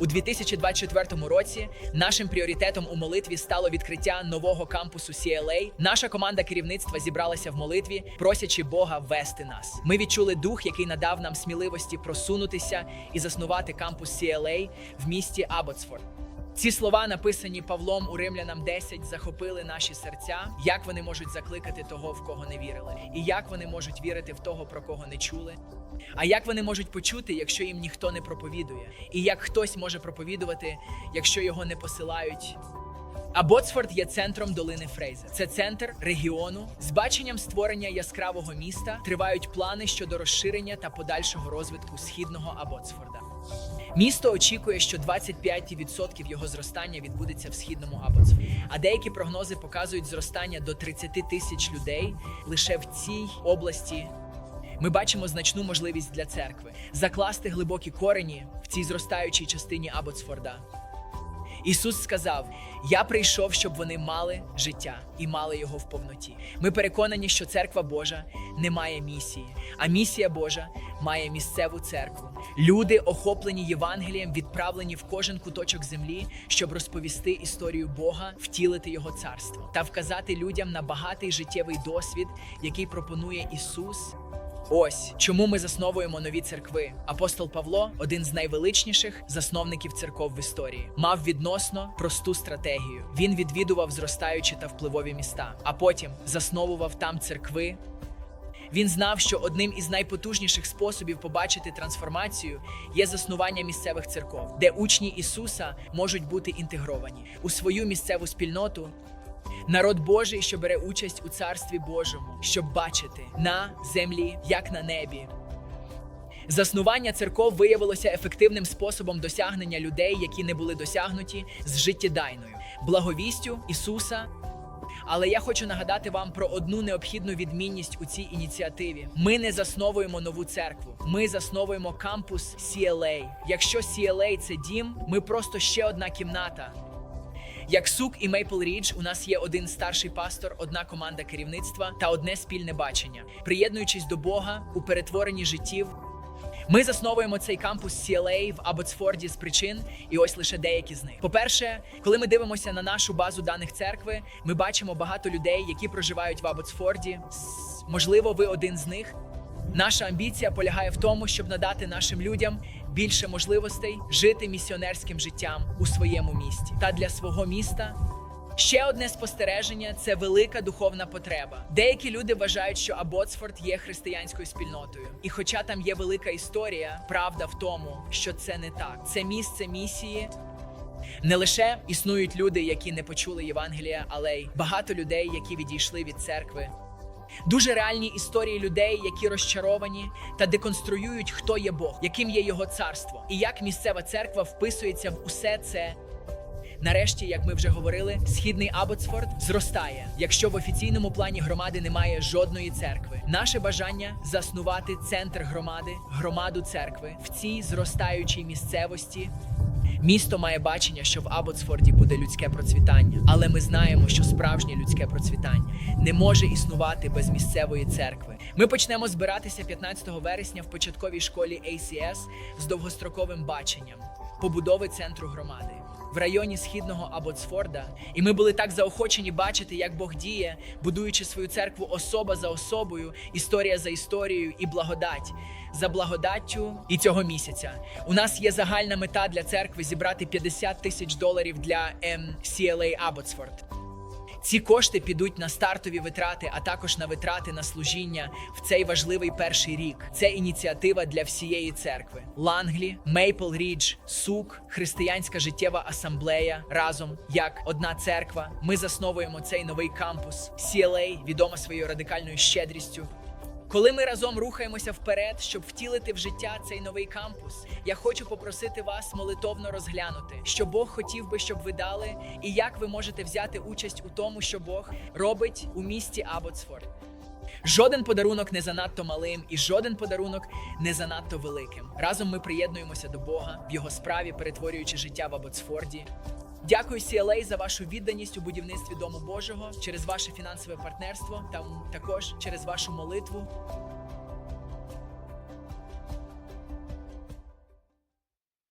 У 2024 році нашим пріоритетом у молитві стало відкриття нового кампусу CLA. Наша команда керівництва зібралася в молитві, просячи Бога вести нас. Ми відчули дух, який надав нам сміливості просунутися і заснувати кампус CLA в місті Абботсфорд. Ці слова, написані Павлом у Римлянам 10, захопили наші серця. Як вони можуть закликати того, в кого не вірили, і як вони можуть вірити в того, про кого не чули. А як вони можуть почути, якщо їм ніхто не проповідує? І як хтось може проповідувати, якщо його не посилають? А Ботсфорд є центром долини Фрейзер. Це центр регіону. З баченням створення яскравого міста тривають плани щодо розширення та подальшого розвитку східного Абботсфорда. Місто очікує, що 25% його зростання відбудеться в східному Абботсфорді. А деякі прогнози показують зростання до 30 тисяч людей лише в цій області. Ми бачимо значну можливість для церкви закласти глибокі корені в цій зростаючій частині Абботсфорда. Ісус сказав: Я прийшов, щоб вони мали життя і мали його в повноті. Ми переконані, що церква Божа не має місії, а місія Божа має місцеву церкву. Люди, охоплені Євангелієм, відправлені в кожен куточок землі, щоб розповісти історію Бога, втілити його царство та вказати людям на багатий життєвий досвід, який пропонує Ісус. Ось чому ми засновуємо нові церкви. Апостол Павло, один з найвеличніших засновників церков в історії, мав відносно просту стратегію. Він відвідував зростаючі та впливові міста, а потім засновував там церкви. Він знав, що одним із найпотужніших способів побачити трансформацію є заснування місцевих церков, де учні Ісуса можуть бути інтегровані у свою місцеву спільноту. Народ Божий, що бере участь у царстві Божому, щоб бачити на землі, як на небі. Заснування церков виявилося ефективним способом досягнення людей, які не були досягнуті з життєдайною, благовістю Ісуса. Але я хочу нагадати вам про одну необхідну відмінність у цій ініціативі. Ми не засновуємо нову церкву. Ми засновуємо кампус CLA. Якщо CLA – це дім, ми просто ще одна кімната. Як Сук і Мейпл Рідж, у нас є один старший пастор, одна команда керівництва та одне спільне бачення. Приєднуючись до Бога у перетворенні життів, ми засновуємо цей кампус CLA в Абботсфорді з причин, і ось лише деякі з них. По-перше, коли ми дивимося на нашу базу даних церкви, ми бачимо багато людей, які проживають в Абботсфорді. Можливо, ви один з них. Наша амбіція полягає в тому, щоб надати нашим людям більше можливостей жити місіонерським життям у своєму місті та для свого міста. Ще одне спостереження це велика духовна потреба. Деякі люди вважають, що Абботсфорд є християнською спільнотою. І хоча там є велика історія, правда в тому, що це не так. Це місце місії. Не лише існують люди, які не почули Євангелія, але й багато людей, які відійшли від церкви. Дуже реальні історії людей, які розчаровані та деконструюють, хто є Бог, яким є його царство, і як місцева церква вписується в усе це. Нарешті, як ми вже говорили, східний Абботсфорд зростає, якщо в офіційному плані громади немає жодної церкви. Наше бажання заснувати центр громади, громаду церкви в цій зростаючій місцевості. Місто має бачення, що в Абботсфорді буде людське процвітання, але ми знаємо, що справжнє людське процвітання не може існувати без місцевої церкви. Ми почнемо збиратися 15 вересня в початковій школі ACS з довгостроковим баченням побудови центру громади в районі східного Абботсфорда. І ми були так заохочені бачити, як Бог діє, будуючи свою церкву особа за особою, історія за історією і благодать. За благодаттю і цього місяця у нас є загальна мета для церкви зібрати 50 тисяч доларів для MCLA Абботсфорд. Ці кошти підуть на стартові витрати, а також на витрати на служіння в цей важливий перший рік. Це ініціатива для всієї церкви. Ланглі, Мейпл Рідж, Сук, Християнська життєва асамблея разом як одна церква. Ми засновуємо цей новий кампус. CLA, відома своєю радикальною щедрістю. Коли ми разом рухаємося вперед, щоб втілити в життя цей новий кампус, я хочу попросити вас молитовно розглянути, що Бог хотів би, щоб ви дали, і як ви можете взяти участь у тому, що Бог робить у місті Абботсфорд. Жоден подарунок не занадто малим, і жоден подарунок не занадто великим. Разом ми приєднуємося до Бога в його справі, перетворюючи життя в Абботсфорді. Дякую CLA за вашу відданість у будівництві Дому Божого через ваше фінансове партнерство та також через вашу молитву.